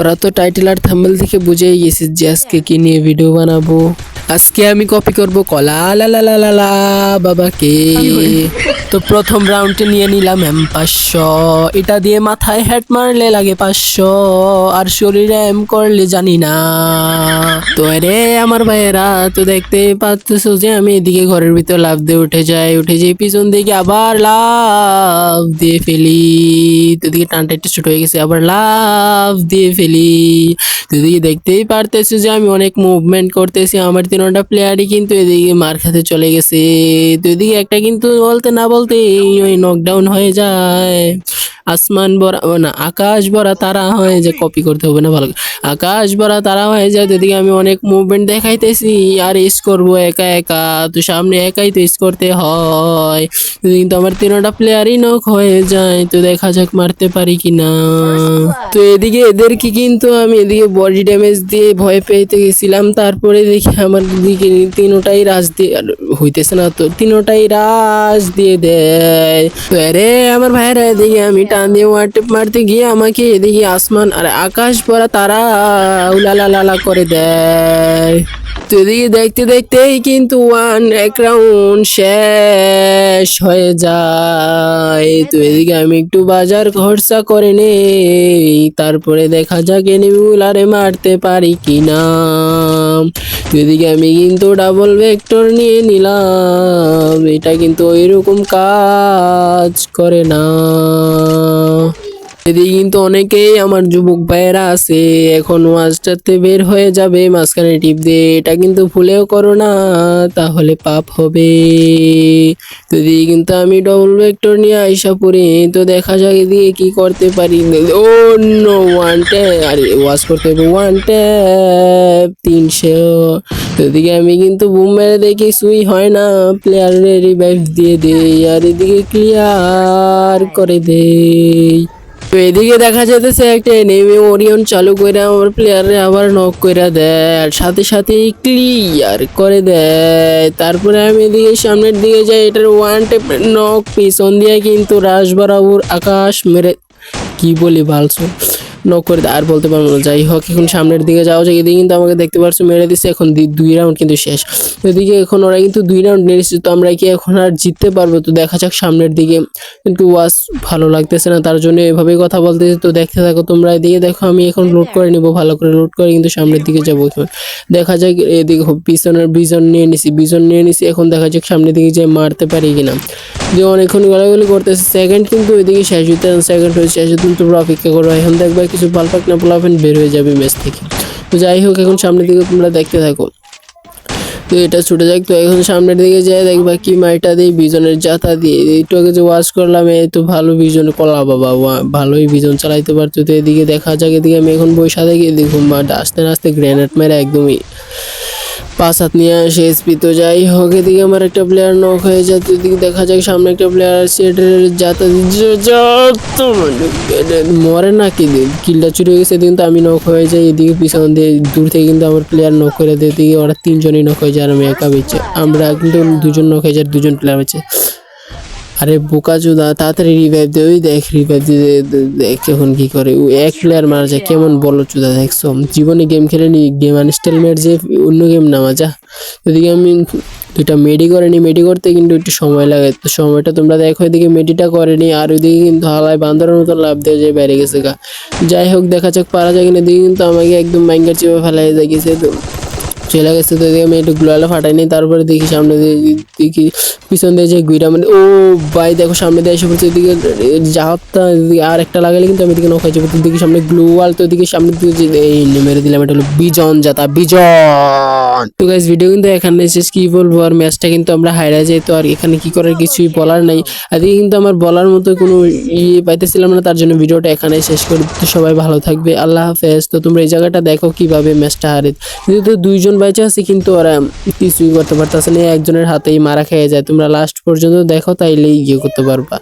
ওরা তো টাইটেল আর থাম্বেল থেকে বুঝেই গেছে যে আজকে কি নিয়ে ভিডিও বানাবো। আজকে আমি কপি করব কলা, লা লা লা লা লা বাবাকে তো প্রথম রাউন্ডে নিয়ে নিলাম এম পাঁচশো। এটা দিয়ে মাথায় হেড মারলে লাগে পাঁচশো। আর শরীরে এম করলে জানি না। তো রে আমার ভাইয়েরা, তো দেখতে পাচ্ছো যে আমি এদিকে ঘরের ভিতর লাভ দিয়ে উঠে যাই। উঠে যাই পিছন দিকে আবার লাভ দিয়ে ফেলি। তো দিকে টানটা একটু ছোট হয়ে গেছে, আবার লাভ দিয়ে ফেলি। তো এদিকে দেখতেই পারতেছো যে আমি অনেক মুভমেন্ট করতেছি। আমার তিনটা প্লেয়ারই কিন্তু এদিকে মার খাতে চলে গেছে। তো এদিকে একটা কিন্তু বলতে না বলতে ওই নকডাউন হয়ে যায়। আসমান ভরা না, আকাশ ভরা তারা হয়ে যে কপি করতে হবে না, ভালো আকাশ ভরা তারা হয়ে যায়। এদিকে আমি অনেক মুভমেন্ট দেখাইতেছি। আর ইস করব একা একা। তো সামনে একাই তো ইস করতে হয়। কিন্তু আমার তিনটা প্লেয়ারই নক হয়ে যায়। তো দেখা যাক মারতে পারি কি না তো এদিকে এদেরকে কিন্তু আমি এদিকে বডি ড্যামেজ দিয়ে ভয় পেতে গেছিলাম। তারপরে দেখি আমার দিকে তিনোটাই রাজ দিয়ে আর হইতেছে না তো, তিনোটাই রাজ দিয়ে দেয়। আরে আমার ভাইয়েরা, এদিকে আমি টান দিয়ে ওয়াটে মারতে গিয়ে আমাকে এদিকে আসমান আর আকাশ পরা তারা উলালা লালা করে দেয়। তো এদিকে দেখতে দেখতেই কিন্তু ওয়ান এক রাউন্ড শেষ হয়ে যায়। তো এদিকে আমি একটু বাজার খরচা করে নেই। তারপরে দেখা যাক এনিমিগুলারে মারতে পারি কিনা। তো এদিকে আমি কিন্তু ডাবল ভেক্টর নিয়ে নিলাম। এটা কিন্তু ওইরকম কাজ করে না। এদিকে কিন্তু অনেকেই আমার যুবক ভাইয়েরা আছে। এখন ওয়াজটাতে বের হয়ে যাবে, মাঝখানে টিপ দিয়ে। এটা কিন্তু ভুলেও করো না, তাহলে পাপ হবে। তো এদিকে কিন্তু আমি ডবল ভেক্টর নিয়ে আইসা পড়ি। তো দেখা যাক এদিকে কি করতে পারি। ও নো ওয়ান ট্যাপ আরে ওয়াজ করতে হবে। ওয়ান ট্যাপ তিনশো। তো এদিকে আমি কিন্তু বুম মেরে দেখি সুই হয় না। প্লেয়ারের রিভাইভ দিয়ে দেই। আর এদিকে ক্লিয়ার করে দেই। তো এদিকে দেখা যেতেছে একটা নেমে ওরিয়ন চালু করে আমার প্লেয়ারে আবার নক করে দেয়, আর সাথে সাথে ক্লিয়ার করে দেয়। তারপরে আমি এদিকে সামনের দিকে যাই, এটার ওয়ান টেপ নক পিছন দিয়ে কিন্তু রাস বরাবর আকাশ মেরে কি বলি ভালছো নক করে আর বলতে পারব না। যাই হোক, এখন সামনের দিকে যাওয়া যায় এদিকে কিন্তু আমাকে দেখতে পারছ, মেরে দিচ্ছে এখন দুই রাউন্ড কিন্তু শেষ। এদিকে এখন ওরা কিন্তু দুই রাউন্ড নিয়ে নিচ্ছে তো আমরা কি এখন আর জিততে পারব? তো দেখা যাক সামনের দিকে। কিন্তু ওয়াজ ভালো লাগতেছে না, তার জন্য এভাবেই কথা বলতেছে। তো দেখতে থাকো তোমরা এদিকে। দেখো, আমি এখন লোড করে নিব, ভালো করে লোড করে কিন্তু সামনের দিকে যাব এখন। দেখা যাক এদিকে পিছনের বিজন নিয়ে নিছি, বিজন নিয়ে নিছি। এখন দেখা যাক সামনের দিকে যে মারতে পারি কিনা। যে অনেকক্ষণ গলাগলি করতেছে সেকেন্ড কিন্তু ওইদিকে শেষ হইতে সেকেন্ড হয়ে শেষ হতে তোমরা অপেক্ষা করো। এখন দেখবা কিছু পালপাক না পোলাফেন বের হয়ে যাবে ম্যাচ থেকে। তো যাই হোক, এখন সামনের দিকে তোমরা দেখতে থাকো। তো এটা ছুটে যাক, তো এখন সামনের দিকে যাই, দেখবা কি মাইটা দিই, বিজনের জাতা দিয়ে। একটু আগে যে ওয়াশ করলাম এই তো ভালো বিজন কলা বাবা ভালোই বিজন চালাইতে পারতো। তো এদিকে দেখা যাক, এদিকে আমি এখন বৈশা দেখি দেখুন মা আস্তে আস্তে গ্রেনেড মেরে একদমই পাঁচ হাত নিয়ে আসে এসপি তো যাই হোক, এদিকে আমার একটা প্লেয়ার নক হয়ে যায়, তো এদিকে দেখা যাক সামনে একটা প্লেয়ার আছে যত মরে না কি কিলটা চুরি হয়ে গেছে, এদিকে তো আমি নক হয়ে যাই, এদিকে পিছন দিয়ে, দূর থেকে কিন্তু আমার প্লেয়ার নক করে দেয়, এদিকে ওরা তিনজনই নক হয়ে যায় আর আমি একা বেঁচে, আমরা কিন্তু দুজন নক হয়ে যায়, দুজন প্লেয়ার বেঁচে। আরে বোকা চুদা তাড়াতাড়ি রিভাইভ দে, ওই দেখ রিভাইভ দিয়ে দেখ এখন কি করে। ও এক প্লেয়ার মারা যায়, কেমন বলো চুদা দেখছ? জীবনে গেম খেলে নি গেম আনস্টল মেট যে অন্য গেম নামা, যা। এদিকে আমি দুইটা মেডি করেনি মেডি করতে কিন্তু একটু সময় লাগে। তো সময়টা তোমরা দেখো, এদিকে মেডিটা করেনি, আর ওইদিকে কিন্তু হালায় বান্দরের মতো লাভ দিয়ে যে বেড়ে গেছে গা। যাই হোক, দেখা যাক, পারা যায় কিনা, এদিকে কিন্তু আমাকে একদম মাইঙ্গার চেপে ফেলাই গেছে তো চলে গেছে, তো আমি একটু গ্লোয়ালে ফাটাইনি তারপরে দেখি সামনে দিয়ে দেখি পিছন দিয়ে যে গুইরা মানে ও ভাই দেখো সামনে দিয়ে এসে পড়ছে, এদিকে জাহাজটা আর একটা লাগালে কিন্তু আমি এদিকে নৌকা যাব দিকে সামনে গ্লোয়াল তো এদিকে সামনে দিকে যে, এই মেরে দিলাম, এটা হলো বিজন জাতা বিজন। তো গাইস ভিডিও কিন্তু এখানে শেষ, কি বলব, আর ম্যাচটা কিন্তু আমরা হাইরা যাই, তো আর এখানে কি করার কিছুই বলার নাই। এদিকে কিন্তু আমার বলার মতো কোনো ইয়ে পাইতেছিলাম না, তার জন্য ভিডিওটা এখানে শেষ করে সবাই ভালো থাকবে, আল্লাহ হাফেজ। তো তোমরা এই জায়গাটা দেখো কীভাবে ম্যাচটা হারে। যেহেতু দুইজন বাইচে আছে কিন্তু ওরা কিছুই করতে পারতেছে না। একজনের হাতেই মারা খেয়ে যায়। তোমরা লাস্ট পর্যন্ত দেখো, তাইলেই ইয়ে করতে পারবা।